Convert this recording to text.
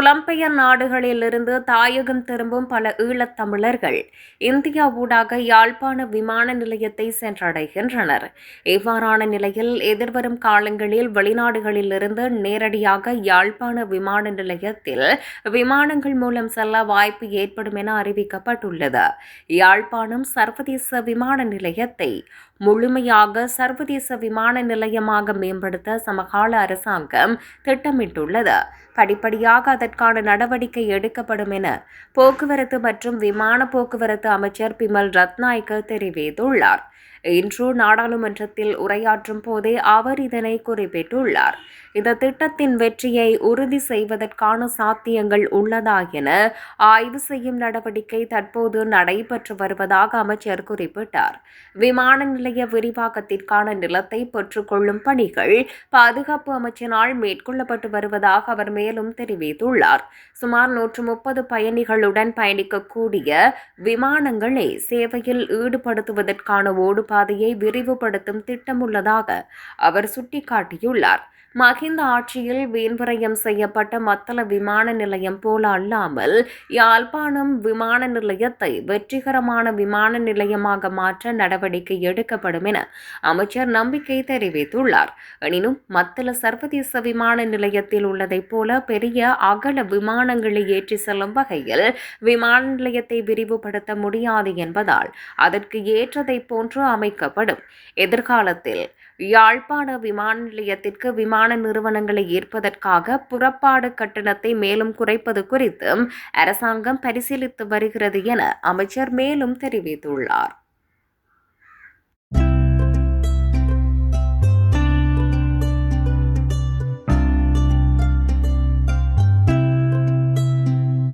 புலம்பெயர் நாடுகளிலிருந்து தாயகம் திரும்பும் பல ஈழத்தமிழர்கள் இந்தியா ஊடாக யாழ்ப்பாண விமான நிலையத்தை சென்றடைகின்றனர். இவ்வாறான நிலையில் எதிர்வரும் காலங்களில் வெளிநாடுகளிலிருந்து நேரடியாக யாழ்ப்பாண விமான நிலையத்தில் விமானங்கள் மூலம் செல்ல வாய்ப்பு ஏற்படும் என அறிவிக்கப்பட்டுள்ளது. யாழ்ப்பாணம் சர்வதேச விமான நிலையத்தை முழுமையாக சர்வதேச விமான நிலையமாக மேம்படுத்த சமகால அரசாங்கம் திட்டமிட்டுள்ளது. படிப்படியாக அதற்கான நடவடிக்கை எடுக்கப்படும் என போக்குவரத்து மற்றும் விமான போக்குவரத்து அமைச்சர் பிமல் ரத்நாயக்க தெரிவித்துள்ளார். இன்று நாடாளுமன்றத்தில் உரையாற்றும் போதே அவர் இதனை குறிப்பிட்டுள்ளார். இந்த திட்டத்தின் வெற்றியை உறுதி செய்வதற்கான சாத்தியங்கள் உள்ளதா என ஆய்வு செய்யும் நடவடிக்கை தற்போது நடைபெற்று வருவதாக அமைச்சர் குறிப்பிட்டார். விமான நிலைய விரிவாக்கத்திற்கான நிலத்தை பெற்றுக்கொள்ளும் பணிகள் பாதுகாப்பு அமைச்சினால் மேற்கொள்ளப்பட்டு வருவதாக அவர் மேலும் தெரிவித்துள்ளார். சுமார் நூற்று முப்பது பயணிகளுடன் பயணிக்கக்கூடிய விமானங்களை சேவையில் ஈடுபடுத்துவதற்கான பாதையை விரிவுபடுத்தும் திட்டமுள்ளதாக அவர் சுட்டிக்காட்டியுள்ளார். மஹிந்த ஆட்சியில் வீண்விரயம் செய்யப்பட்ட மத்தள விமான நிலையம் போல அல்லாமல் யாழ்ப்பாணம் விமான நிலையத்தை வெற்றிகரமான விமான நிலையமாக மாற்ற நடவடிக்கை எடுக்கப்படும் என அமைச்சர் நம்பிக்கை தெரிவித்துள்ளார். எனினும் மத்தள சர்வதேச விமான நிலையத்தில் உள்ளதைப் போல பெரிய அகல விமானங்களை ஏற்றி செல்லும் வகையில் விமான நிலையத்தை விரிவுபடுத்த முடியாது என்பதால் அதற்கு ஏற்றதைப் போன்று அமைக்கப்படும். எதிர்காலத்தில் யாழ்ப்பாண விமான நிலையத்திற்கு விமான நிறுவனங்களை ஈர்ப்பதற்காக புறப்பாடு கட்டணத்தை மேலும் குறைப்பது குறித்தும் அரசாங்கம் பரிசீலித்து வருகிறது என அமைச்சர் மேலும் தெரிவித்துள்ளார்.